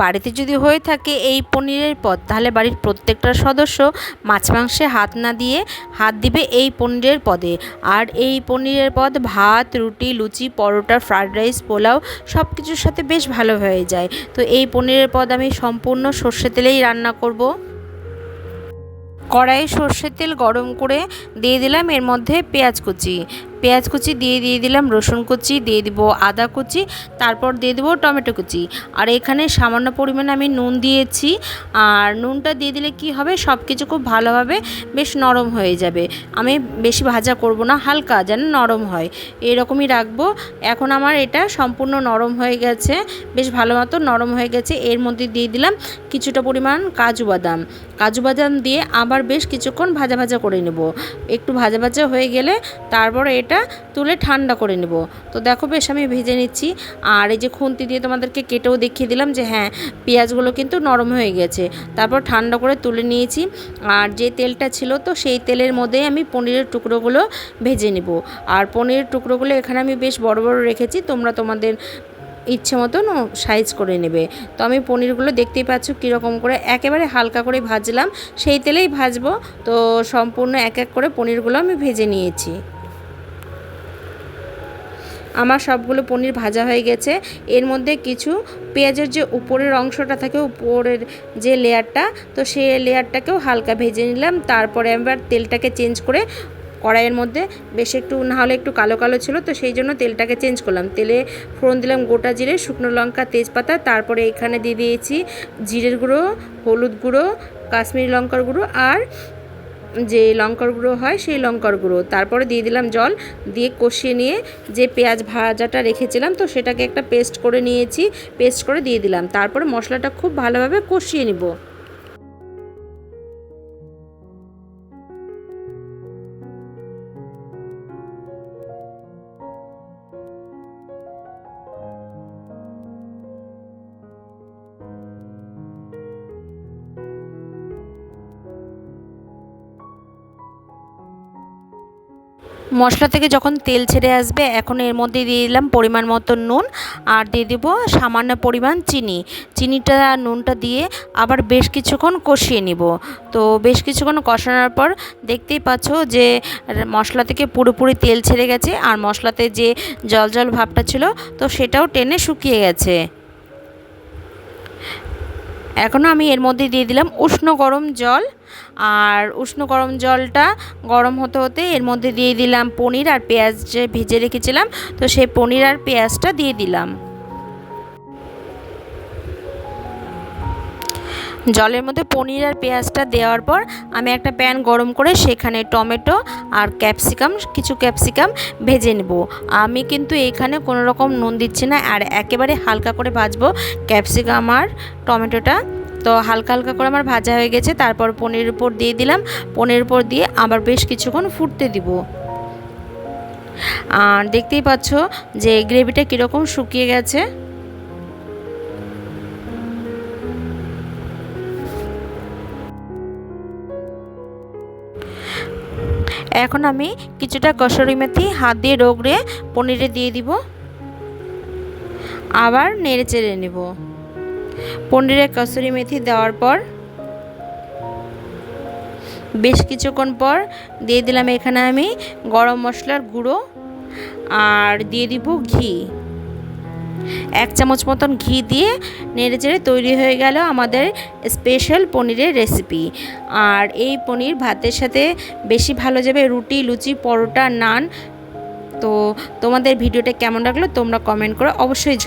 বাড়িতে যদি হয়ে থাকে এই পনিরের পদ, তাহলে বাড়ির প্রত্যেকটা সদস্য মাছ মাংসে হাত না দিয়ে হাত দিবে এই পনিরের পদে। আর এই পনিরের পদ ভাত, রুটি, লুচি, পরোটা ফ্রায়েড রাইস, পোলাও সব কিছুর সাথে বেশ ভালো হয়ে যায়। তো এই পনিরের পদ আমি সম্পূর্ণ সর্ষে তেলেই রান্না করব। কড়াইয়ে সর্ষের তেল গরম করে দিয়ে দিলাম, এর মধ্যে পেঁয়াজ কুচি। পেঁয়াজ কুচি দিয়ে দিয়ে দিলাম, রসুন কুচি, দিয়ে দিব আদা কুচি, তারপর দিয়ে দেবো টমেটো কুচি। আর এখানে সামান্য পরিমাণে আমি নুন দিয়েছি। আর নুনটা দিয়ে দিলে কি হবে? সব কিছু খুব ভালোভাবে বেশ নরম হয়ে যাবে। আমি বেশি ভাজা করব না, হালকা যেন নরম হয়। এরকমই রাখব। এখন আমার এটা সম্পূর্ণ নরম হয়ে গেছে, বেশ ভালো মতো নরম হয়ে গেছে। এর মধ্যে দিয়ে দিলাম কিছুটা পরিমাণ কাজু বাদাম। কাজু বাদাম দিয়ে আবার বেশ কিছুক্ষণ ভাজা ভাজা করে নেব। একটু ভাজা ভাজা হয়ে গেলে তারপর এটা তুলে ঠান্ডা করে নেব। তো দেখো বেশ আমি ভেজে নিচ্ছি। আর এই যে খুন্তি দিয়ে তোমাদেরকে কেটেও দেখিয়ে দিলাম যে হ্যাঁ পেঁয়াজগুলো কিন্তু নরম হয়ে গেছে। তারপর ঠান্ডা করে তুলে নিয়েছি। আর যে তেলটা ছিল তো সেই তেলের মধ্যেই আমি পনিরের টুকরোগুলো ভেজে নেব। আর পনিরের টুকরোগুলো এখানে আমি বেশ বড় বড় রেখেছি। তোমরা তোমাদের ইচ্ছে মতন সাইজ করে নেবে। তো আমি পনিরগুলো দেখতেই পাচ্ছ কীরকম করে একেবারে হালকা করে ভাজলাম। সেই তেলেই ভাজবো। তো সম্পূর্ণ এক এক করে পনিরগুলো আমি ভেজে নিয়েছি। আমার সবগুলো পনির ভাজা হয়ে গেছে। এর মধ্যে কিছু পেঁয়াজের যে উপরের অংশটা থাকে, উপরের যে লেয়ারটা, তো সেই লেয়ারটাকেও হালকা ভেজে নিলাম। তারপরে আবার তেলটাকে চেঞ্জ করে কড়াইয়ের মধ্যে, বেশ একটু না হলে একটু কালো কালো ছিল, তো সেই জন্য তেলটাকে চেঞ্জ করলাম। তেলে ফোড়ন দিলাম গোটা জিরে, শুকনো লঙ্কা, তেজপাতা, তারপরে এখানে দিয়ে দিয়েছি জিরের গুঁড়ো, হলুদ গুঁড়ো, কাশ্মীরি লঙ্কার গুঁড়ো, আর যে লঙ্কার গুঁড়ো হয় সেই লঙ্কার গুঁড়ো। তারপরে দিয়ে দিলাম জল, দিয়ে কষিয়ে নিয়ে যে পেঁয়াজ ভাজাটা রেখেছিলাম তো সেটাকে একটা পেস্ট করে নিয়েছি, পেস্ট করে দিয়ে দিলাম। তারপরে মশলাটা খুব ভালোভাবে কষিয়ে নিব। মশলা থেকে যখন তেল ছেড়ে আসবে, এখন এর মধ্যে দিয়ে দিলাম পরিমাণ মতো নুন আর দিয়ে দেবো সামান্য পরিমাণ চিনি। চিনিটা আর নুনটা দিয়ে আবার বেশ কিছুক্ষণ কষিয়ে নিব। তো বেশ কিছুক্ষণ কষানোর পর দেখতেই পাচ্ছ যে মশলা থেকে পুরোপুরি তেল ছেড়ে গেছে আর মশলাতে যে জল জল ভাবটা ছিল, তো সেটাও টেনে শুকিয়ে গেছে। এখনও আমি এর মধ্যে দিয়ে দিলাম উষ্ণ গরম জল। আর উষ্ণ গরম জলটা গরম হতে হতে এর মধ্যে দিয়ে দিলাম পনির আর পেঁয়াজ যে ভিজে রেখেছিলাম, তো সেই পনির আর পেঁয়াজটা দিয়ে দিলাম। জলের মধ্যে পনির আর পেঁয়াজটা দেওয়ার পর আমি একটা প্যান গরম করে সেখানে টমেটো আর ক্যাপসিকাম, কিছু ক্যাপসিকাম ভেজে নেব। আমি কিন্তু এখানে কোনো রকম নুন দিচ্ছি না আর একেবারে হালকা করে ভাজবো ক্যাপসিকাম আর টমেটোটা। তো হালকা হালকা করে আমার ভাজা হয়ে গেছে, তারপর পনির উপর দিয়ে দিলাম। পনির উপর দিয়ে আবার বেশ কিছুক্ষণ ফুটতে দিব। আর দেখতেই পাচ্ছ যে গ্রেভিটা কীরকম শুকিয়ে গেছে। এখন আমি কিছুটা কসুরি মেথি, হাত দিয়ে রোগড়ে পনিরে দিয়ে দিব। আবার নেড়ে চেড়ে নেব। পনিরে কসুরি মেথি দেওয়ার পর, বেশ কিছুক্ষণ পর দিয়ে দিলাম এখানে আমি গরম মশলার গুঁড়ো। আর দিয়ে দিব ঘি। এক চামচ মতন ঘি দিয়ে নেড়ে চেড়ে তৈরি হয়ে গেল আমাদের স্পেশাল পনিরের রেসিপি। আর এই পনির ভাতের সাথে বেশি ভালো যাবে রুটি, লুচি, পরোটা, নান। তো তোমাদের ভিডিওটা কেমন লাগল তোমরা কমেন্ট করো অবশ্যই